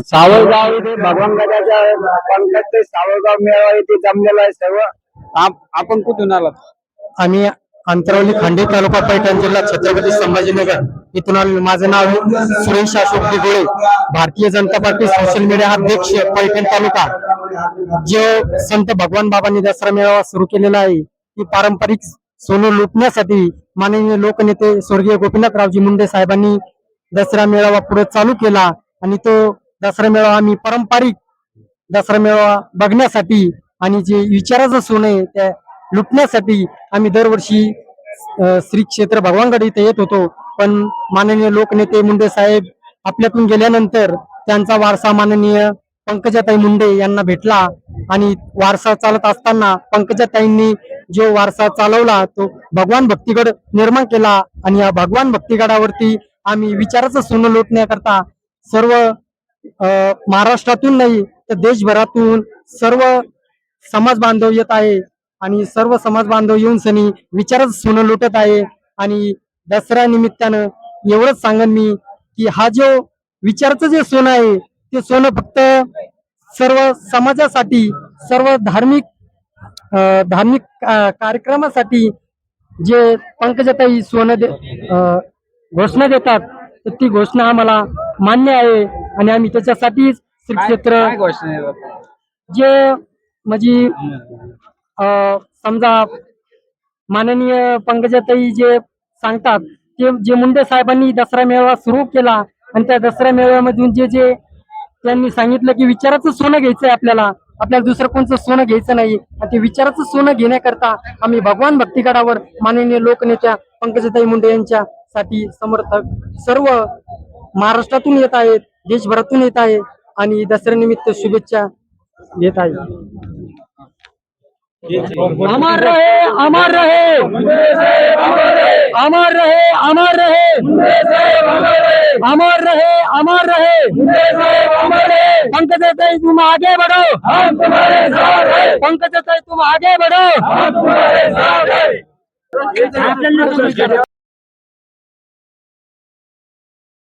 सावळगाव इथे भगवान गजाच्या पंकज ते सावळगाव मेळावा इथे जमलेला आहे सर्व. आप- आपण कुठून आलात? आम्ही अंतरवली खंडी तालुका पैठण जिल्हा छत्रपती संभाजीनगर. इथून आलो. माझं नाव आहे Suresh Ashok Digole Bharatiya Janata party social media अध्यक्ष पैठण तालुका. जो संत भगवान बाबांनी दसरा मेळावा सुरू केलेला आहे ती पारंपरिक सोनं लुटण्यासाठी माननीय लोकनेते स्वर्गीय गोपीनाथरावजी मुंडे साहेबांनी दसरा मेळावा पुढे चालू केला आणि तो दसरा मेळावा आम्ही पारंपरिक दसरा मेळावा बघण्यासाठी आणि जे विचाराचं सोनं आहे त्या लुटण्यासाठी आम्ही दरवर्षी श्री क्षेत्र भगवानगड इथे येत होतो. पण माननीय लोकनेते मुंडे साहेब आपल्यातून गेल्यानंतर त्यांचा वारसा माननीय पंकजाताई मुंडे यांना भेटला आणि वारसा चालत असताना पंकजाताईंनी जो वारसा चालवला तो भगवान भक्तीगड निर्माण केला आणि या भगवान भक्तीगडावरती आम्ही विचाराचं सोनं लोटण्याकरता सर्व महाराष्ट्रातून नाही तर देशभरातून सर्व समाज बांधव येत आहे आणि सर्व समाज बांधव येऊन सनी विचारच सोनं लुटत आहे आणि दसऱ्या निमित्तानं एवढंच सांगन मी की हा जो विचारचं जे सोनं आहे ते सोनं फक्त सर्व समाजासाठी सर्व धार्मिक धार्मिक कार्यक्रमासाठी जे पंकजाताई सोनं दे घोषणा देतात तर ती घोषणा आम्हाला मान्य आहे. आणि आम्ही त्याच्यासाठीच श्री क्षेत्र आहे? जे म्हणजे अ, समजा माननीय पंकजाताई जे सांगतात ते जे मुंडे साहेबांनी दसरा मेळावा सुरू केला आणि त्या दसरा मेळाव्यामधून जे जे त्यांनी सांगितलं की विचाराचं सोनं घ्यायचंय आपल्याला आपल्याला दुसरं कोणचं सोनं घ्यायचं नाही आणि ते विचाराचं सोनं घेण्याकरता आम्ही भगवान भक्तीगडावर माननीय लोकनेत्या पंकजाताई मुंडे यांच्यासाठी समर्थक सर्व महाराष्ट्रातून येत आहेत देशभरातून येत आहे आणि दसऱ्यानिमित्त शुभेच्छा देत आहे. अमर रहे अमर रहे. अमर रहे अमर रहे. अमर रहे अमर रहे. पंकज तुम आगे बढ़ो. पंकज तुम आगे बढ़ो.